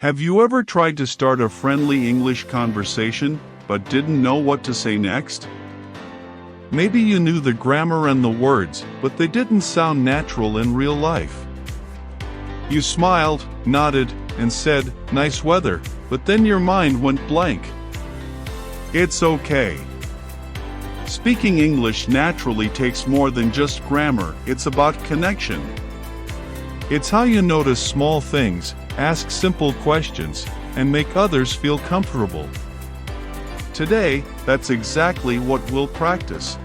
Have you ever tried to start a friendly English conversation but didn't know what to say next? Maybe you knew the grammar and the words, but they didn't sound natural in real life. You smiled, nodded, and said, nice weather, but then your mind went blank. It's okay. Speaking English naturally takes more than just grammar, it's about connection. It's how you notice small things, ask simple questions, and make others feel comfortable. Today, that's exactly what we'll practice.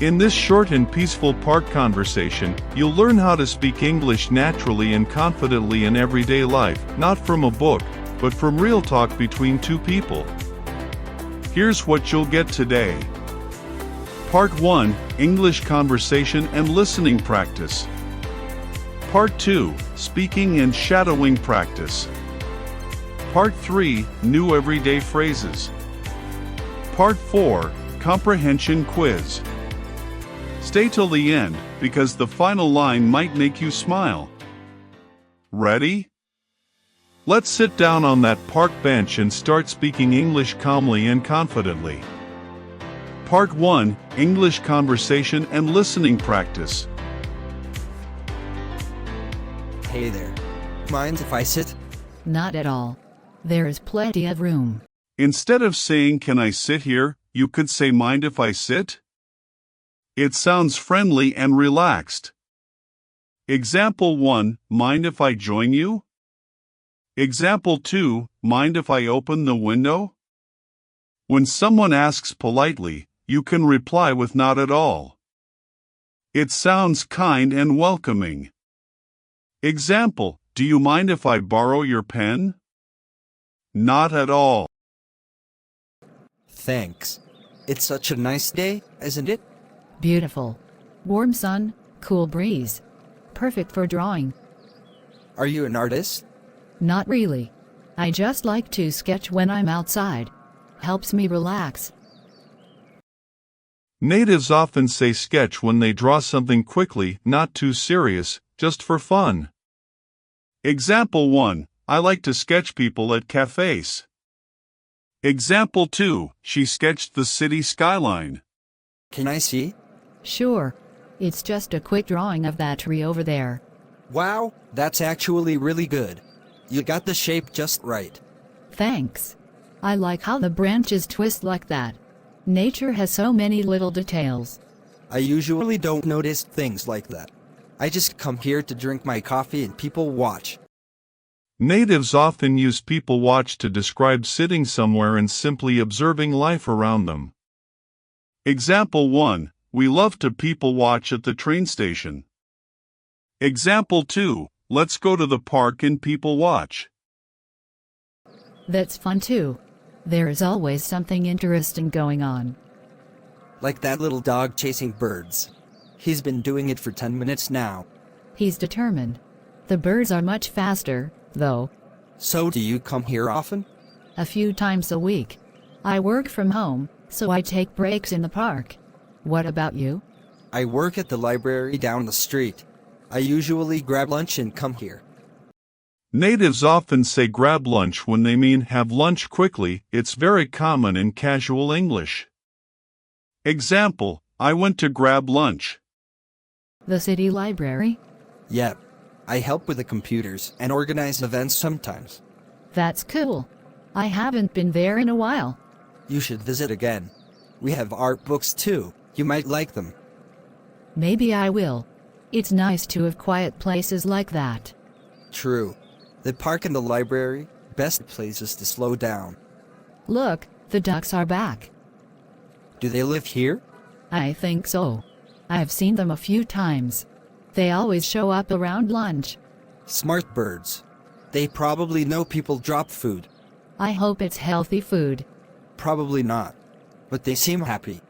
In this short and peaceful park conversation, you'll learn how to speak English naturally and confidently in everyday life, not from a book, but from real talk between two people. Here's what you'll get today. Part 1 English Conversation and Listening Practice. Part 2 Speaking and Shadowing Practice. Part 3 New Everyday Phrases. Part 4 Comprehension Quiz. Stay till the end because the final line might make you smile. Ready? Let's sit down on that park bench and start speaking English calmly and confidently. Part 1 English Conversation and Listening Practice. Hey there. Mind if I sit? Not at all. There is plenty of room. Instead of saying, Can I sit here? you could say, Mind if I sit? It sounds friendly and relaxed. Example 1 Mind if I join you? Example 2 Mind if I open the window? When someone asks politely, you can reply with not at all. It sounds kind and welcoming. Example Do you mind if I borrow your pen? Not at all. Thanks. It's such a nice day, isn't it? Beautiful. Warm sun, cool breeze. Perfect for drawing. Are you an artist? Not really. I just like to sketch when I'm outside. Helps me relax. Natives often say sketch when they draw something quickly, not too serious, just for fun. Example 1 I like to sketch people at cafes. Example 2 She sketched the city skyline. Can I see? Sure. It's just a quick drawing of that tree over there. Wow, that's actually really good. You got the shape just right. Thanks. I like how the branches twist like that. Nature has so many little details. I usually don't notice things like that. I just come here to drink my coffee and people watch. Natives often use people watch to describe sitting somewhere and simply observing life around them. Example 1 We love to people watch at the train station. Example 2 Let's go to the park and people watch. That's fun too. There is always something interesting going on. Like that little dog chasing birds. He's been doing it for 10 minutes now. He's determined. The birds are much faster, though, So do you come here often? a few times a week. I work from home, so I take breaks in the park. What about you? I work at the library down the street. I usually grab lunch and come here. Natives often say grab lunch when they mean have lunch quickly, it's very common in casual English. Example I went to grab lunch. The city library? Yep. I help with the computers and organize events sometimes. That's cool. I haven't been there in a while. You should visit again. We have art books too. You might like them. Maybe I will. It's nice to have quiet places like that. True. The park and the library, best places to slow down. Look, the ducks are back. Do they live here? I think so. I've seen them a few times. They always show up around lunch. Smart birds. They probably know people drop food. I hope it's healthy food. Probably not. But they seem happy.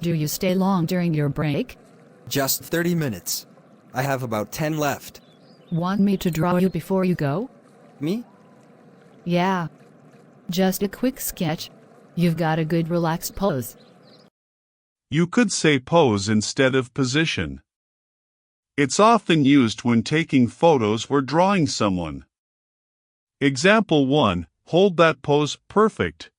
Do you stay long during your break? Just 30 minutes. I have about 10 left. Want me to draw you before you go? Me? Yeah. Just a quick sketch. You've got a good relaxed pose. You could say pose instead of position. It's often used when taking photos or drawing someone. Example 1 Hold that pose perfect.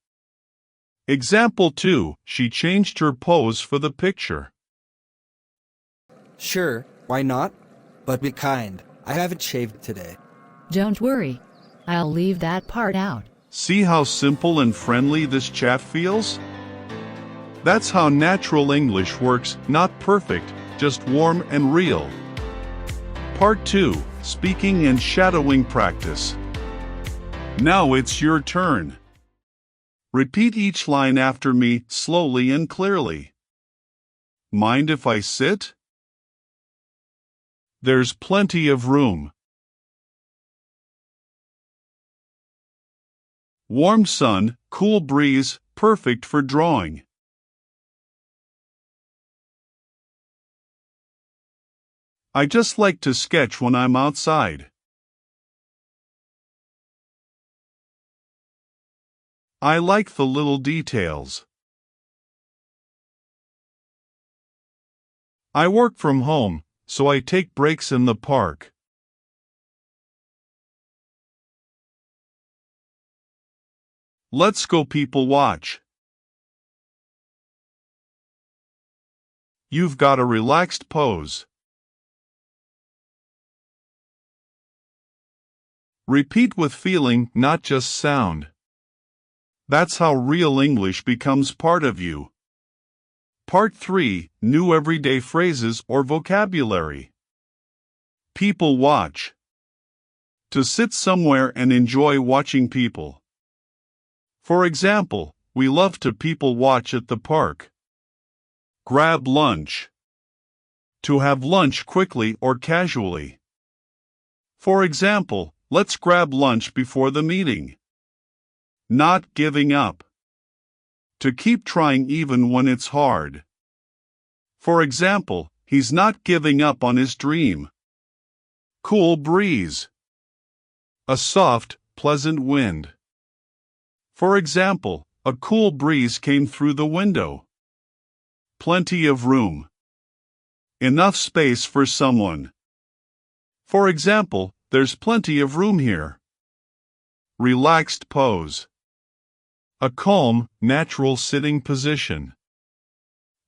Example 2 She changed her pose for the picture. Sure, why not? But be kind. I haven't shaved today. Don't worry. I'll leave that part out. See how simple and friendly this chat feels? That's how natural English works, not perfect, just warm and real. Part 2 Speaking and Shadowing Practice. Now it's your turn. Repeat each line after me slowly and clearly. Mind if I sit? There's plenty of room. Warm sun, cool breeze, perfect for drawing. I just like to sketch when I'm outside. I like the little details. I work from home, so I take breaks in the park. Let's go people watch. You've got a relaxed pose. Repeat with feeling, not just sound. That's how real English becomes part of you. Part 3 New Everyday Phrases or Vocabulary. People watch. To sit somewhere and enjoy watching people. For example, we love to people watch at the park. Grab lunch. To have lunch quickly or casually. For example, let's grab lunch before the meeting. Not giving up. To keep trying even when it's hard. For example, he's not giving up on his dream. Cool breeze. A soft, pleasant wind. For example, a cool breeze came through the window. Plenty of room. Enough space for someone. For example, there's plenty of room here. Relaxed pose. A calm, natural sitting position.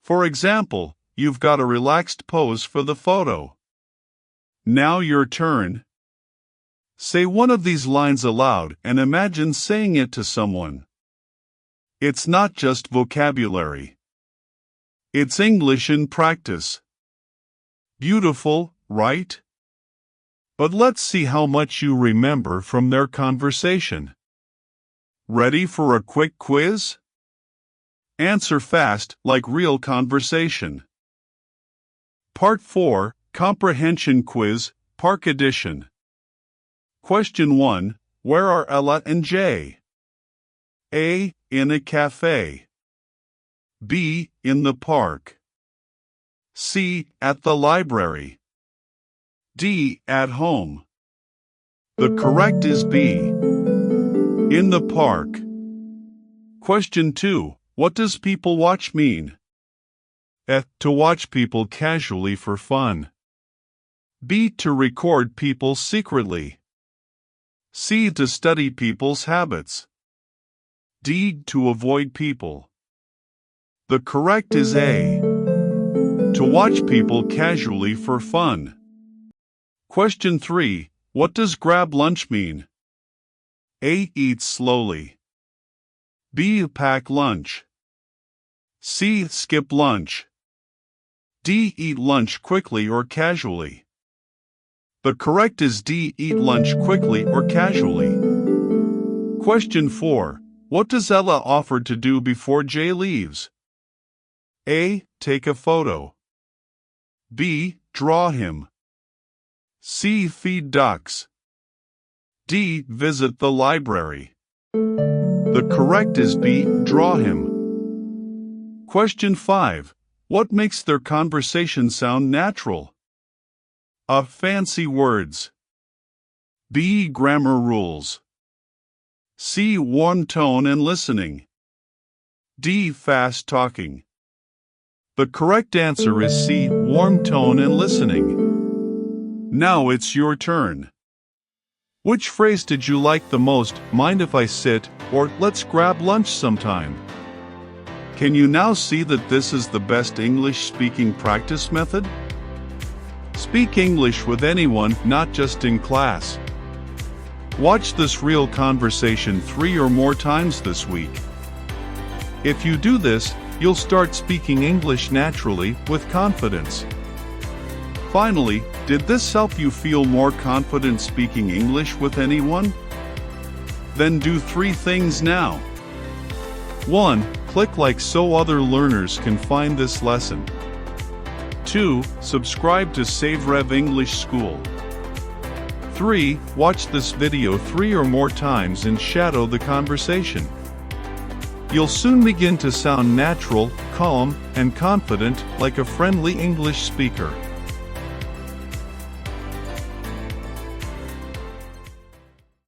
For example, you've got a relaxed pose for the photo. Now your turn. Say one of these lines aloud and imagine saying it to someone. It's not just vocabulary. It's English in practice. Beautiful, right? But let's see how much you remember from their conversation. Ready for a quick quiz? Answer fast, like real conversation. Part 4 Comprehension Quiz, Park Edition. Question 1 Where are Ella and Jay? A. In a cafe. B. In the park. C. At the library. D. At home. The correct is B. In the park. Question 2. What does people watch mean? F. To watch people casually for fun. B. To record people secretly. C. To study people's habits. D. To avoid people. The correct is A. To watch people casually for fun. Question 3. What does grab lunch mean? A. Eat slowly. B. Pack lunch. C. Skip lunch. D. Eat lunch quickly or casually. The correct is D. Eat lunch quickly or casually. Question 4. What does Ella offer to do before Jay leaves? A. Take a photo. B. Draw him. C. Feed ducks. D. Visit the library. The correct is B. Draw him. Question 5. What makes their conversation sound natural? A. Fancy words. B. Grammar rules. C. Warm tone and listening. D. Fast talking. The correct answer is C. Warm tone and listening. Now it's your turn. Which phrase did you like the most, mind if I sit, or let's grab lunch sometime? Can you now see that this is the best English speaking practice method? Speak English with anyone, not just in class. Watch this real conversation three or more times this week. If you do this, you'll start speaking English naturally with confidence. Finally, did this help you feel more confident speaking English with anyone? Then do three things now. 1. Click like so other learners can find this lesson. 2. Subscribe to Save Rev English School. 3. Watch this video three or more times and shadow the conversation. You'll soon begin to sound natural, calm, and confident like a friendly English speaker.